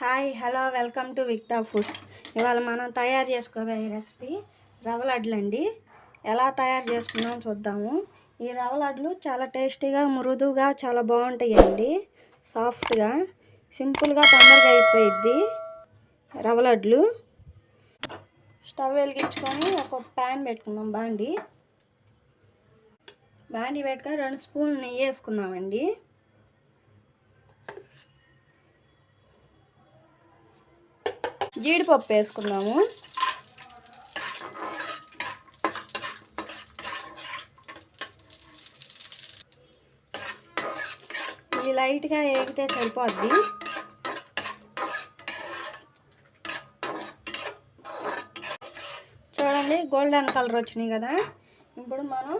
Hi hello welcome to Vikta foods ఇవాళ మనం తయారు చేసుకోబోయే రెసిపీ రవ్వ లడ్లు అండి ఎలా తయారు చేసుకున్నాం చూద్దాము. ఈ రవ్వ లడ్లు చాలా టేస్టీగా మృదువుగా చాలా బాగుంటాయండి. సాఫ్ట్గా సింపుల్గా తొందరగా అయిపోయిద్ది రవ్వ లడ్లు స్టవ్ వెలిగించుకొని ఒక ప్యాన్ పెట్టుకున్నాం బాండి. బాండి పెట్టుకొని రెండు స్పూన్లు నెయ్యి వేసుకున్నామండి జీడిపప్పు వేసుకుందాము. ఇది లైట్గా వేగితే సరిపోద్ది. చూడండి గోల్డెన్ కలర్ వచ్చినాయి కదా. ఇప్పుడు మనం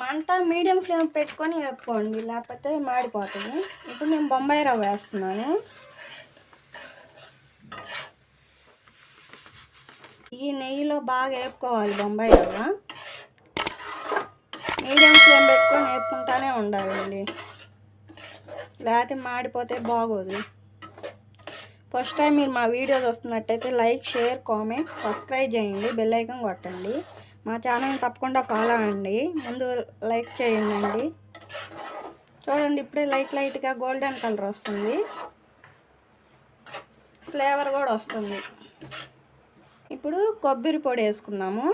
మంట మీడియం ఫ్లేమ్ పెట్టుకొని వేపుకోండి లేకపోతే మాడిపోతుంది. ఇప్పుడు నేను బొంబాయి రవ్వ వేస్తున్నాను. ఈ నెయ్యిలో బాగా వేపుకోవాలి బొంబాయి రవ్వ. మీడియం ఫ్లేమ్ పెట్టుకొని వేపుకుంటానే ఉండాలండి. లేకపోతే మాడిపోతే బాగోదు. ఫస్ట్ టైం మీరు మా వీడియోస్ వస్తున్నట్టయితే లైక్ షేర్ కామెంట్ సబ్స్క్రైబ్ చేయండి బెల్ ఐకాన్ కొట్టండి. మా ఛానల్ని తప్పకుండా ఫాలో అవ్వండి. ముందు లైక్ చేయండి చూడండి ఇప్పుడే లైట్ లైట్గా గోల్డెన్ కలర్ వస్తుంది. ఫ్లేవర్ కూడా వస్తుంది. ఇప్పుడు కొబ్బరి పొడి వేసుకుందాము.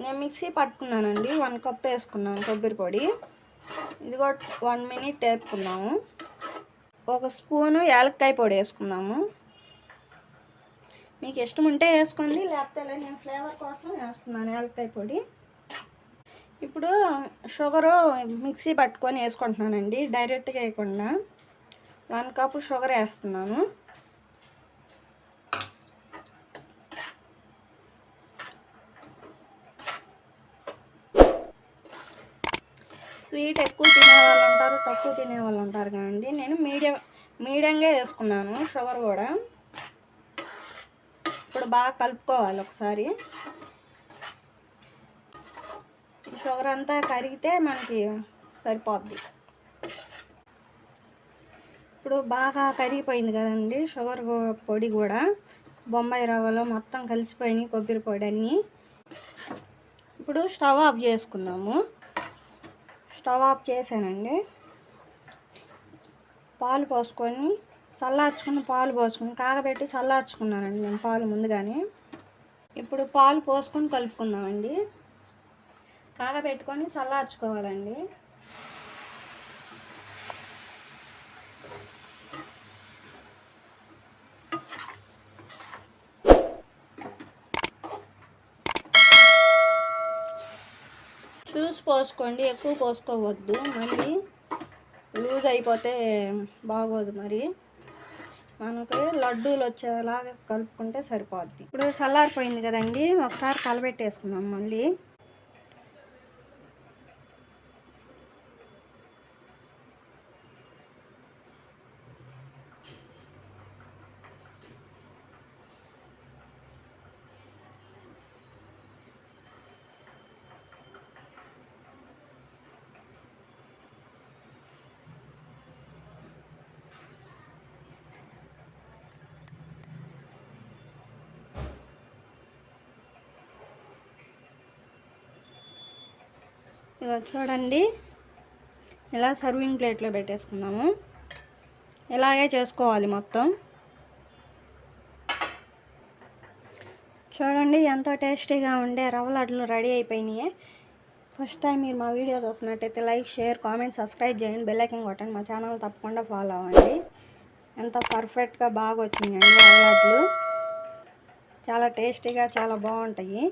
నేను మిక్సీ పట్టుకున్నానండి వన్ కప్ వేసుకున్నాను కొబ్బరి పొడి. ఇది కూడా వన్ మినిట్ వేపుకున్నాము ఒక స్పూను యాలక్కాయ పొడి వేసుకున్నాము మీకు ఇష్టం ఉంటే వేసుకోండి లేకపోతే నేను ఫ్లేవర్ కోసం వేస్తున్నాను యాలక్కాయ పొడి. ఇప్పుడు షుగరు మిక్సీ పట్టుకొని వేసుకుంటున్నానండి డైరెక్ట్గా వేయకుండా. వన్ కప్ షుగర్ వేస్తున్నాను. స్వీట్ ఎక్కువ తినే వాళ్ళు ఉంటారు తక్కువ తినే వాళ్ళు ఉంటారు కదండి. నేను మీడియం మీడియంగా వేసుకున్నాను షుగర్ కూడా. ఇప్పుడు బాగా కలుపుకోవాలి ఒకసారి. షుగర్ అంతా కరిగితే మనకి సరిపోద్ది. ఇప్పుడు బాగా కరిగిపోయింది కదండి షుగర్ పొడి కూడా. బొంబాయి రవ్వలో మొత్తం కలిసిపోయినాయి కొబ్బరి పొడి అన్నీ. ఇప్పుడు స్టవ్ ఆఫ్ చేసుకుందాము. స్టవ్ ఆఫ్ చేశానండి. పాలు పోసుకొని చల్లార్చుకుని పాలు పోసుకుని కాగబెట్టి చల్లార్చుకున్నానండి నేను పాలు ముందుగానే. ఇప్పుడు పాలు పోసుకొని కలుపుకుందామండి. కాగబెట్టుకొని చల్లార్చుకోవాలండి. చూసి పోసుకోండి ఎక్కువ పోసుకోవద్దు. మళ్ళీ లూజ్ అయిపోతే బాగోదు మరి. మనకి లడ్డూలు వచ్చేలాగా కలుపుకుంటే సరిపోద్ది. ఇప్పుడు చల్లారిపోయింది కదండి ఒకసారి కలబెట్టేసుకున్నాం మళ్ళీ. ఇక చూడండి. ఇలా సర్వింగ్ ప్లేట్లో పెట్టేసుకుందాము. ఇలాగే చేసుకోవాలి మొత్తం. చూడండి ఎంతో టేస్టీగా ఉండే రవ్వ లడ్లు రెడీ అయిపోయినాయి. ఫస్ట్ టైం మీరు మా వీడియోస్ వస్తున్నట్టయితే లైక్ షేర్ కామెంట్ సబ్స్క్రైబ్ చేయండి. బెల్లైకన్ కొట్టండి. మా ఛానల్ తప్పకుండా ఫాలో అవ్వండి. ఎంత పర్ఫెక్ట్గా బాగా వచ్చినాయండి రవ్వ లడ్లు చాలా టేస్టీగా చాలా బాగుంటాయి.